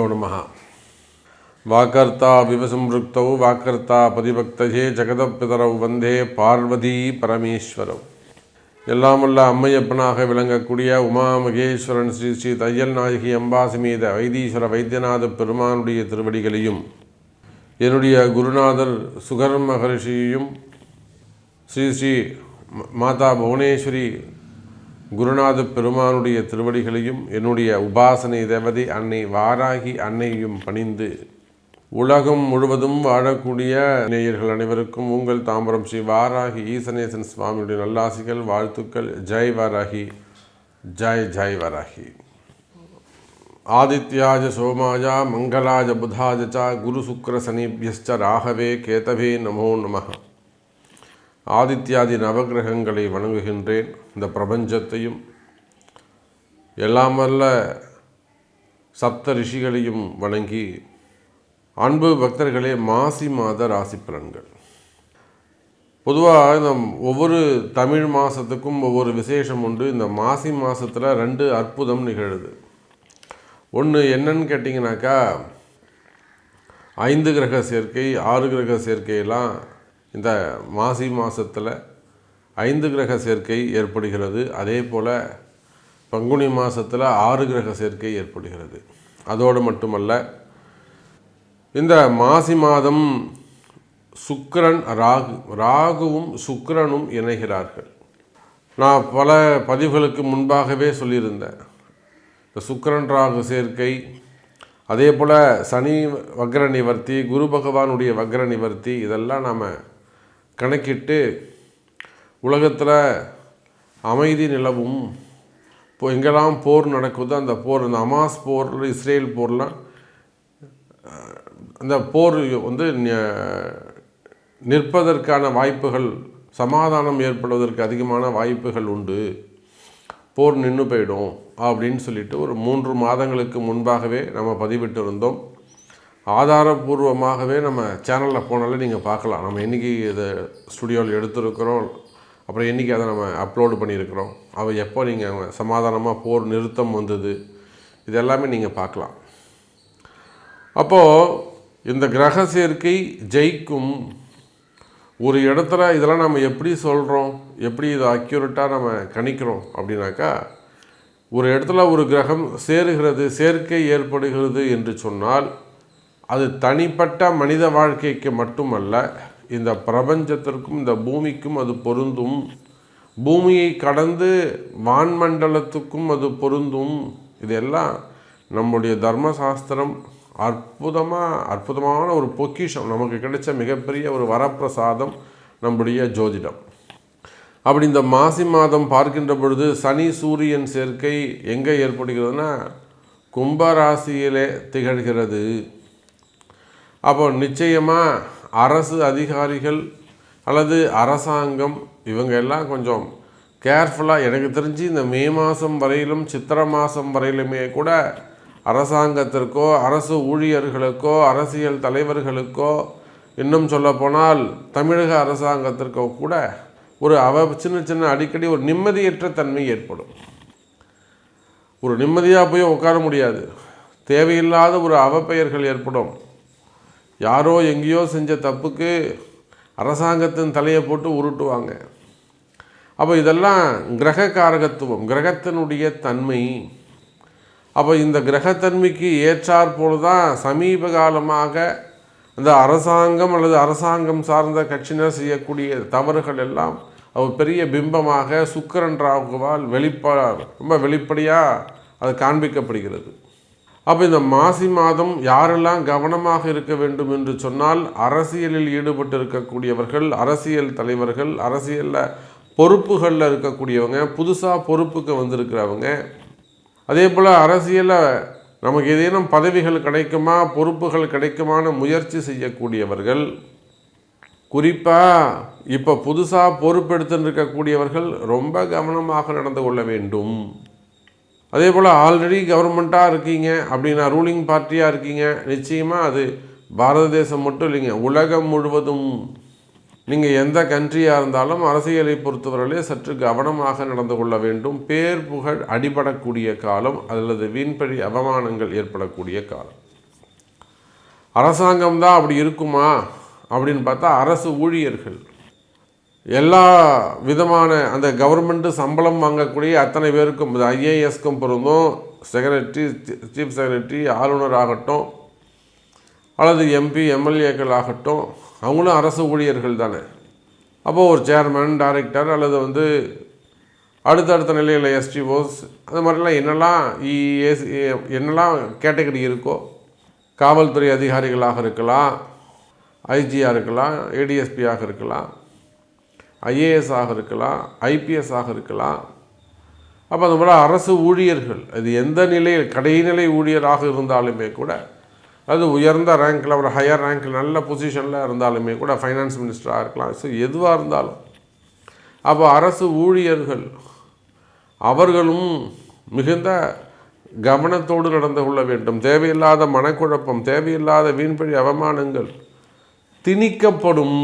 குருபியோ நம வாக்கர்த்தா விவசம்ருக்தௌ வாக்கர்த்தா பதிபக்தஜே ஜெகதப்பிதரவு வந்தே பார்வதி பரமேஸ்வரவ் எல்லாம் வல்ல அம்மையப்பனாக விளங்கக்கூடிய உமா மகேஸ்வரன் ஸ்ரீ ஸ்ரீ தையல் நாயகி அம்பாசமேத வைத்தீஸ்வர வைத்தியநாத பெருமானுடைய திருவடிகளையும் என்னுடைய குருநாதர் சுகர் மகரிஷியையும் ஸ்ரீ ஸ்ரீ மாதா புவனேஸ்வரி குருநாத பெருமானுடைய திருவடிகளையும் என்னுடைய உபாசனை தேவதை அன்னை வாராகி அன்னையையும் பணிந்து உலகம் முழுவதும் வாழக்கூடிய நேயர்கள் அனைவருக்கும் உங்கள் தாம்பரம் ஸ்ரீ வாராகி ஈசனேசன் சுவாமியுடைய நல்லாசிகள் வாழ்த்துக்கள். ஜெய் வாராகி. ஜெய் ஜெய் வாராகி. ஆதித்யாஜ சோமாஜா மங்களாஜ புதாஜ ச குரு சுக்கர சனிபியஸ்ச ராகவே கேதவே நமோ நமக ஆதித்யாதி நவகிரகங்களை வணங்குகின்றேன். இந்த பிரபஞ்சத்தையும் எல்லாம் வல்ல சப்த ரிஷிகளையும் வணங்கி அன்பு பக்தர்களே மாசி மாத ராசி பலன்கள். பொதுவாக இந்த ஒவ்வொரு தமிழ் மாதத்துக்கும் ஒவ்வொரு விசேஷம் உண்டு. இந்த மாசி மாதத்தில் ரெண்டு அற்புதம் நிகழுது. ஒன்று என்னன்னு கேட்டிங்கனாக்கா ஐந்து கிரக சேர்க்கை ஆறு கிரக சேர்க்கையெல்லாம் இந்த மாசி மாதத்தில் ஐந்து கிரக சேர்க்கை ஏற்படுகிறது. அதே போல் பங்குனி மாதத்தில் ஆறு கிரக சேர்க்கை ஏற்படுகிறது. அதோடு மட்டுமல்ல இந்த மாசி மாதம் சுக்கரன் ராகு ராகுவும் சுக்கிரனும் இணைகிறார்கள். நான் பல பதிவுகளுக்கு முன்பாகவே சொல்லியிருந்தேன். இந்த சுக்கிரன் ராகு சேர்க்கை அதே போல் சனி வக்ர நிவர்த்தி குரு பகவானுடைய வக்ர நிவர்த்தி இதெல்லாம் நாம் கணக்கிட்டு உலகத்தில் அமைதி நிலவும். இப்போ எங்கெல்லாம் போர் நடக்குதோ அந்த போர் இந்த அமாஸ் போர் இஸ்ரேல் போர்லாம் அந்த போர் வந்து நிற்பதற்கான வாய்ப்புகள் சமாதானம் ஏற்படுவதற்கு அதிகமான வாய்ப்புகள் உண்டு. போர் நின்று போயிடும் அப்படின்னு சொல்லிட்டு ஒரு மூன்று மாதங்களுக்கு முன்பாகவே நம்ம பதிவிட்டு இருந்தோம் ஆதாரபூர்வமாகவே நம்ம சேனலில் போனாலே நீங்கள் பார்க்கலாம். நம்ம என்றைக்கு இதை ஸ்டுடியோவில் எடுத்திருக்கிறோம். அப்புறம் என்றைக்கு அதை நம்ம அப்லோடு பண்ணியிருக்கிறோம். அவள் எப்போ நீங்கள் சமாதானமாக போர் நிறுத்தம் வந்தது இது எல்லாமே நீங்கள் பார்க்கலாம். அப்போது இந்த கிரக சேர்க்கை ஜெயிக்கும் ஒரு இடத்துல இதெல்லாம் நம்ம எப்படி சொல்கிறோம் எப்படி இதை அக்யூரேட்டாக நம்ம கணிக்கிறோம் அப்படின்னாக்கா ஒரு இடத்துல ஒரு கிரகம் சேருகிறது சேர்க்கை ஏற்படுகிறது என்று சொன்னால் அது தனிப்பட்ட மனித வாழ்க்கைக்கு மட்டுமல்ல இந்த பிரபஞ்சத்திற்கும் இந்த பூமிக்கும் அது பொருந்தும். பூமியை கடந்து வான்மண்டலத்துக்கும் அது பொருந்தும். இதெல்லாம் நம்முடைய தர்மசாஸ்திரம் அற்புதமாக அற்புதமான ஒரு பொக்கிஷம். நமக்கு கிடைச்ச மிகப்பெரிய ஒரு வரப்பிரசாதம் நம்முடைய ஜோதிடம். அப்படி இந்த மாசி மாதம் பார்க்கின்ற பொழுது சனி சூரியன் சேர்க்கை எங்கே ஏற்படுகிறதுனா கும்பராசியிலே திகழ்கிறது. அப்போ நிச்சயமாக அரசு அதிகாரிகள் அல்லது அரசாங்கம் இவங்க எல்லாம் கொஞ்சம் கேர்ஃபுல்லாக எனக்கு தெரிஞ்சு இந்த மே மாதம் வரையிலும் சித்திரை மாதம் வரையிலுமே கூட அரசாங்கத்திற்கோ அரசு ஊழியர்களுக்கோ அரசியல் தலைவர்களுக்கோ இன்னும் சொல்லப்போனால் தமிழக அரசாங்கத்திற்கோ கூட ஒரு அவ சின்ன சின்ன அடிக்கடி ஒரு நிம்மதியற்ற தன்மை ஏற்படும். ஒரு நிம்மதியாக போய் உட்கார முடியாது. தேவையில்லாத ஒரு அவப்பெயர்கள் ஏற்படும். யாரோ எங்கேயோ செஞ்ச தப்புக்கு அரசாங்கத்தின் தலையை போட்டு உருட்டுவாங்க. அப்போ இதெல்லாம் கிரக காரகத்துவம் கிரகத்தினுடைய தன்மை. அப்போ இந்த கிரகத்தன்மைக்கு ஏற்றாற்போல் தான் சமீப காலமாக இந்த அரசாங்கம் அல்லது அரசாங்கம் சார்ந்த கட்சியினர் செய்யக்கூடிய தவறுகள் எல்லாம் அவர் பெரிய பிம்பமாக சுக்கரன் ராகுவால் வெளிப்ப ரொம்ப வெளிப்படையாக அது காண்பிக்கப்படுகிறது. அப்போ இந்த மாசி மாதம் யாரெல்லாம் கவனமாக இருக்க வேண்டும் என்று சொன்னால் அரசியலில் ஈடுபட்டு இருக்கக்கூடியவர்கள் அரசியல் தலைவர்கள் அரசியலில் பொறுப்புகளில் இருக்கக்கூடியவங்க புதுசாக பொறுப்புக்கு வந்திருக்கிறவங்க. அதே போல் அரசியலில் நமக்கு ஏதேனும் பதவிகள் கிடைக்குமா பொறுப்புகள் கிடைக்குமான முயற்சி செய்யக்கூடியவர்கள் குறிப்பாக இப்போ புதுசாக பொறுப்பெடுத்துன்னு இருக்கக்கூடியவர்கள் ரொம்ப கவனமாக நடந்து கொள்ள வேண்டும். அதே போல் ஆல்ரெடி கவர்மெண்ட்டாக இருக்கீங்க அப்படின்னா ரூலிங் பார்ட்டியாக இருக்கீங்க நிச்சயமாக அது பாரத தேசம் மட்டும் இல்லைங்க. உலகம் முழுவதும் நீங்கள் எந்த கண்ட்ரியாக இருந்தாலும் அரசியலை பொறுத்தவரையிலே சற்று கவனமாக நடந்து கொள்ள வேண்டும். பேர் புகழ் அடிபடக்கூடிய காலம் அல்லது வீண்பழி அவமானங்கள் ஏற்படக்கூடிய காலம். அரசாங்கம் தான் அப்படி இருக்குமா அப்படின்னு பார்த்தா அரசு ஊழியர்கள் எல்லா விதமான அந்த கவர்மெண்ட்டு சம்பளம் வாங்கக்கூடிய அத்தனை பேருக்கும் இது ஐஏஎஸ்க்கும் பொருந்தும். செக்ரட்டரி சீஃப் செக்ரட்டரி ஆளுநர் ஆகட்டும் அல்லது எம்பி எம்எல்ஏக்கள் ஆகட்டும் அவங்களும் அரசு ஊழியர்கள் தானே. அப்போது ஒரு சேர்மன் டைரக்டர் அல்லது வந்து அடுத்தடுத்த நிலையில் எஸ்டிஓஸ் அந்த மாதிரிலாம் என்னெல்லாம் இஎஸ் என்னெல்லாம் கேட்டகரி இருக்கோ காவல்துறை அதிகாரிகளாக இருக்கலாம் ஐஜியாக இருக்கலாம் ஏடிஎஸ்பியாக இருக்கலாம் ஐஏஎஸ் ஆக இருக்கலாம் ஐபிஎஸ் ஆக இருக்கலாம். அப்போ அந்த மாதிரி அரசு ஊழியர்கள் அது எந்த நிலையில் கடைநிலை ஊழியராக இருந்தாலுமே கூட அது உயர்ந்த ரேங்க்கில் ஒரு ஹையர் ரேங்க்கில் நல்ல பொசிஷனில் இருந்தாலுமே கூட ஃபைனான்ஸ் மினிஸ்டராக இருக்கலாம். ஸோ எதுவாக இருந்தாலும். அப்போ அரசு ஊழியர்கள் அவர்களும் மிகுந்த கவனத்தோடு நடந்து கொள்ள வேண்டும். தேவையில்லாத மனக்குழப்பம் தேவையில்லாத வீண்பழி அவமானங்கள் திணிக்கப்படும்.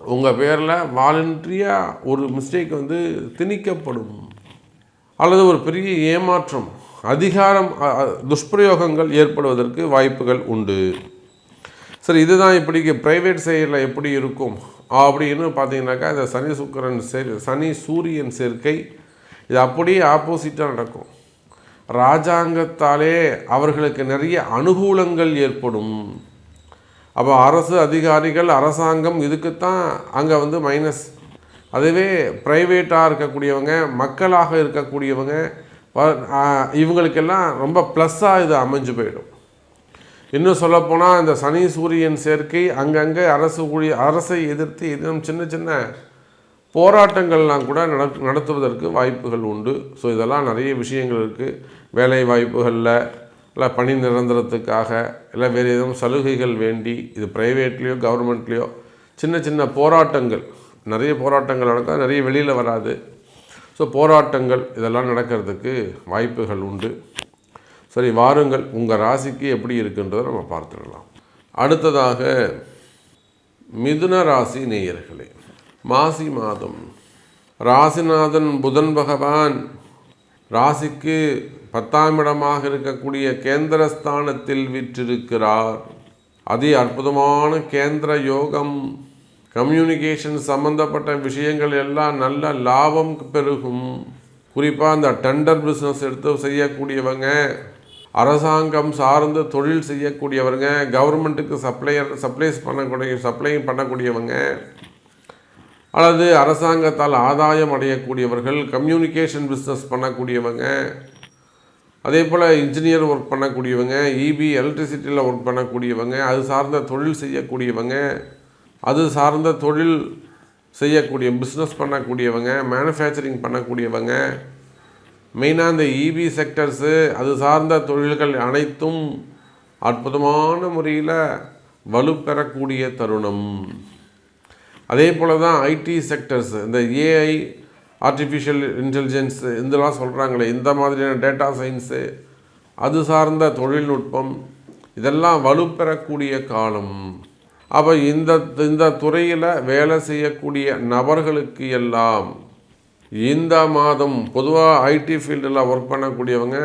உங்கள் பேரில் வாலண்ட்ரியாக ஒரு மிஸ்டேக் வந்து திணிக்கப்படும். அல்லது ஒரு பெரிய ஏமாற்றம் அதிகாரம் துஷ்பிரயோகங்கள் ஏற்படுவதற்கு வாய்ப்புகள் உண்டு. சரி இதுதான் இப்படிக்கு ப்ரைவேட் செயலில் எப்படி இருக்கும்? அப்படின்னு பார்த்தீங்கன்னாக்கா இந்த சனி சுக்கரன் சேர் சனி சூரியன் சேர்க்கை இது அப்படியே ஆப்போசிட்டாக நடக்கும். ராஜாங்கத்தாலே அவர்களுக்கு நிறைய அனுகூலங்கள் ஏற்படும். அப்போ அரசு அதிகாரிகள் அரசாங்கம் இதுக்குத்தான் அங்கே வந்து மைனஸ் அதுவே ப்ரைவேட்டாக இருக்கக்கூடியவங்க மக்களாக இருக்கக்கூடியவங்க இவங்களுக்கெல்லாம் ரொம்ப ப்ளஸ்ஸாக இது அமைஞ்சு போயிடும். இன்னும் சொல்லப்போனால் இந்த சனி சூரியன் சேர்க்கை அங்கங்கே அரசு ஊழிய அரசை எதிர்த்து இன்னும் சின்ன சின்ன போராட்டங்கள்லாம் கூட நட நடத்துவதற்கு வாய்ப்புகள் உண்டு. ஸோ இதெல்லாம் நிறைய விஷயங்கள் இருக்குது வேலை வாய்ப்புகளில் இல்லை பணி நிரந்தரத்துக்காக இல்லை வேறு எதுவும் சலுகைகள் வேண்டி இது ப்ரைவேட்லேயோ கவர்மெண்ட்லேயோ சின்ன சின்ன போராட்டங்கள் நிறைய போராட்டங்கள் நடக்கும் நிறைய வெளியில் வராது. ஸோ போராட்டங்கள் இதெல்லாம் நடக்கிறதுக்கு வாய்ப்புகள் உண்டு. சரி வாருங்கள் உங்கள் ராசிக்கு எப்படி இருக்குன்றதை நம்ம பார்த்துடலாம். அடுத்ததாக மிதுன ராசி நேயர்களே மாசி மாதம். ராசிநாதன் புதன் பகவான் ராசிக்கு பத்தாம் இடமாக இருக்கக்கூடிய கேந்திரஸ்தானத்தில் விற்றிருக்கிறார். அதி அற்புதமான கேந்திர யோகம் கம்யூனிகேஷன் சம்பந்தப்பட்ட விஷயங்கள் எல்லாம் நல்ல லாபம் பெருகும். குறிப்பாக அந்த டெண்டர் பிஸ்னஸ் எடுத்து செய்யக்கூடியவங்க அரசாங்கம் சார்ந்து தொழில் செய்யக்கூடியவங்க கவர்மெண்ட்டுக்கு சப்ளையர் சப்ளைஸ் பண்ணக்கூடிய சப்ளை பண்ணக்கூடியவங்க அல்லது அரசாங்கத்தால் ஆதாயம் அடையக்கூடியவர்கள் கம்யூனிகேஷன் பிஸ்னஸ் பண்ணக்கூடியவங்க அதே போல் இன்ஜினியர் ஒர்க் பண்ணக்கூடியவங்க இபி எலக்ட்ரிசிட்டியில் ஒர்க் பண்ணக்கூடியவங்க அது சார்ந்த தொழில் செய்யக்கூடியவங்க அது சார்ந்த தொழில் செய்யக்கூடிய பிஸ்னஸ் பண்ணக்கூடியவங்க மேனுஃபேக்சரிங் பண்ணக்கூடியவங்க மெயினாக இந்த இபி செக்டர்ஸு அது சார்ந்த தொழில்கள் அனைத்தும் அற்புதமான முறையில் வலுப்பெறக்கூடிய தருணம். அதே போல் தான் ஐடி செக்டர்ஸ் இந்த ஏஐ ஆர்டிஃபிஷியல் இன்டெலிஜென்ஸ் இதெல்லாம் சொல்கிறாங்களே இந்த மாதிரியான டேட்டா சயின்ஸு அது சார்ந்த தொழில்நுட்பம் இதெல்லாம் வலுப்பெறக்கூடிய காலம். அப்போ இந்த இந்த துறையில் வேலை செய்யக்கூடிய நபர்களுக்கு எல்லாம் இந்த மாதம் பொதுவாக ஐடி ஃபீல்டில் ஒர்க் பண்ணக்கூடியவங்க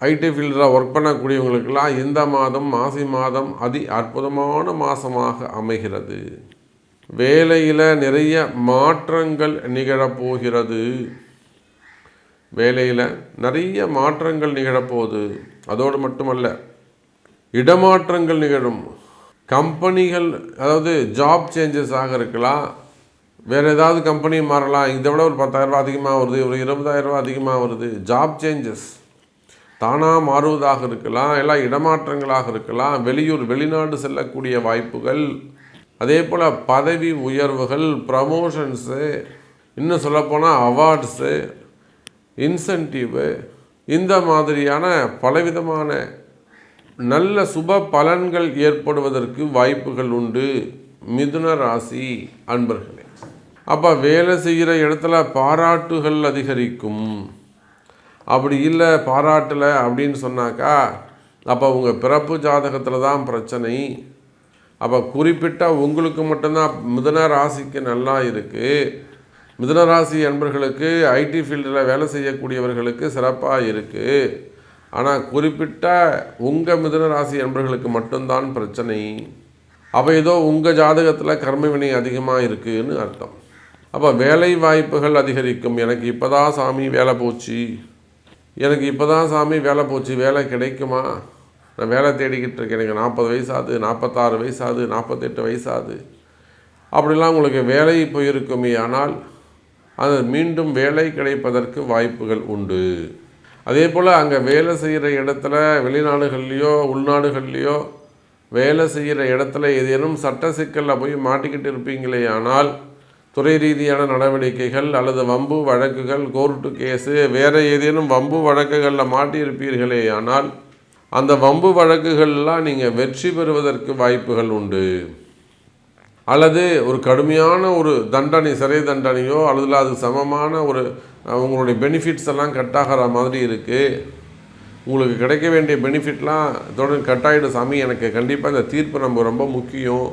ஐடி ஃபீல்டில் ஒர்க் பண்ணக்கூடியவங்களுக்கெல்லாம் இந்த மாதம் மாசி மாதம் அதி அற்புதமான மாதமாக அமைகிறது. வேலையில் நிறைய மாற்றங்கள் நிகழப்போகிறது. வேலையில் நிறைய மாற்றங்கள் நிகழப்போகுது. அதோடு மட்டுமல்ல இடமாற்றங்கள் நிகழும். கம்பெனிகள் அதாவது ஜாப் சேஞ்சஸ் ஆக இருக்கலாம். வேறு ஏதாவது கம்பெனி மாறலாம். இதை விட ஒரு பத்தாயிரரூபா அதிகமாக வருது ஒரு இருபதாயிரரூபா அதிகமாக வருது. ஜாப் சேஞ்சஸ் தானாக மாறுவதாக இருக்கலாம். எல்லாம் இடமாற்றங்களாக இருக்கலாம். வெளியூர் வெளிநாடு செல்லக்கூடிய வாய்ப்புகள் அதே போல் பதவி உயர்வுகள் ப்ரமோஷன்ஸு இன்னும் சொல்லப்போனால் அவார்ட்ஸு இன்சென்டிவு இந்த மாதிரியான பலவிதமான நல்ல சுப பலன்கள் ஏற்படுவதற்கு வாய்ப்புகள் உண்டு. மிதுன ராசி அன்பர்களே அப்போ வேலை செய்கிற இடத்துல பாராட்டுகள் அதிகரிக்கும். அப்படி இல்லை பாராட்டலை அப்படின்னு சொன்னாக்கா அப்போ உங்கள் பிறப்பு ஜாதகத்தில் தான் பிரச்சனை. அப்போ குறிப்பிட்ட உங்களுக்கு மட்டும்தான் மிதன ராசிக்கு நல்லா இருக்குது மிதன ராசி என்பர்களுக்கு ஐடி ஃபீல்டில் வேலை செய்யக்கூடியவர்களுக்கு சிறப்பாக இருக்குது ஆனால் குறிப்பிட்ட உங்கள் மிதுன ராசி என்பர்களுக்கு மட்டும்தான் பிரச்சனை. அப்போ ஏதோ உங்கள் ஜாதகத்தில் கர்மவினை அதிகமாக இருக்குன்னு அர்த்தம். அப்போ வேலை வாய்ப்புகள் அதிகரிக்கும். எனக்கு இப்போ தான் சாமி வேலை போச்சு. எனக்கு இப்போ தான் சாமி வேலை போச்சு. வேலை கிடைக்குமா? நான் வேலை தேடிக்கிட்டு இருக்கேன். எனக்கு நாற்பது வயசாகுது நாற்பத்தாறு வயசாகுது நாற்பத்தெட்டு வயசாகுது. அப்படிலாம் உங்களுக்கு வேலை போயிருக்குமே. ஆனால் அது மீண்டும் வேலை கிடைப்பதற்கு வாய்ப்புகள் உண்டு. அதே போல் அங்கே வேலை செய்கிற இடத்துல வெளிநாடுகள்லேயோ உள்நாடுகள்லேயோ வேலை செய்கிற இடத்துல ஏதேனும் சட்ட சிக்கலில் போய் மாட்டிக்கிட்டு இருப்பீங்களே. ஆனால் துறை ரீதியான நடவடிக்கைகள் அல்லது வம்பு வழக்குகள் கோர்ட்டு கேஸு வேறு ஏதேனும் வம்பு வழக்குகளில் மாட்டியிருப்பீர்களே. ஆனால் அந்த வம்பு வழக்குகள்லாம் நீங்கள் வெற்றி பெறுவதற்கு வாய்ப்புகள் உண்டு. அல்லது ஒரு கடுமையான ஒரு தண்டனை சிறை தண்டனையோ அல்லது அது சமமான ஒரு உங்களுடைய பெனிஃபிட்ஸ் எல்லாம் கட் ஆகிற மாதிரி இருக்குது உங்களுக்கு கிடைக்க வேண்டிய பெனிஃபிட்லாம் தொடர்ந்து கட்டாயிடும் சாமி. எனக்கு கண்டிப்பாக இந்த தீர்ப்பு நம்ம ரொம்ப முக்கியம்.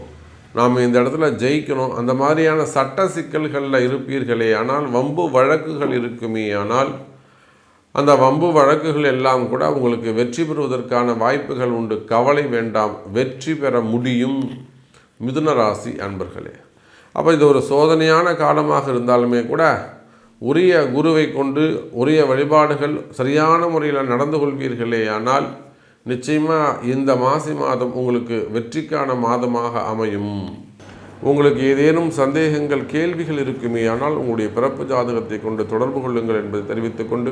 நாம் இந்த இடத்துல ஜெயிக்கணும். அந்த மாதிரியான சட்ட சிக்கல்களில் இருப்பீர்களே. ஆனால் வம்பு வழக்குகள் இருக்குமே. ஆனால் அந்த வம்பு வழக்குகள் எல்லாம் கூட உங்களுக்கு வெற்றி பெறுவதற்கான வாய்ப்புகள் உண்டு. கவலை வேண்டாம். வெற்றி பெற முடியும். மிதுன ராசி அன்பர்களே. அப்போ இது ஒரு சோதனையான காலமாக இருந்தாலுமே கூட உரிய குருவை கொண்டு உரிய வழிபாடுகள் சரியான முறையில் நடந்து கொள்வீர்களே ஆனால் நிச்சயமாக இந்த மாசி மாதம் உங்களுக்கு வெற்றிக்கான மாதமாக அமையும். உங்களுக்கு ஏதேனும் சந்தேகங்கள் கேள்விகள் இருக்குமே ஆனால் உங்களுடைய பிறப்பு ஜாதகத்தை கொண்டு தொடர்பு கொள்ளுங்கள் என்பதை தெரிவித்துக்கொண்டு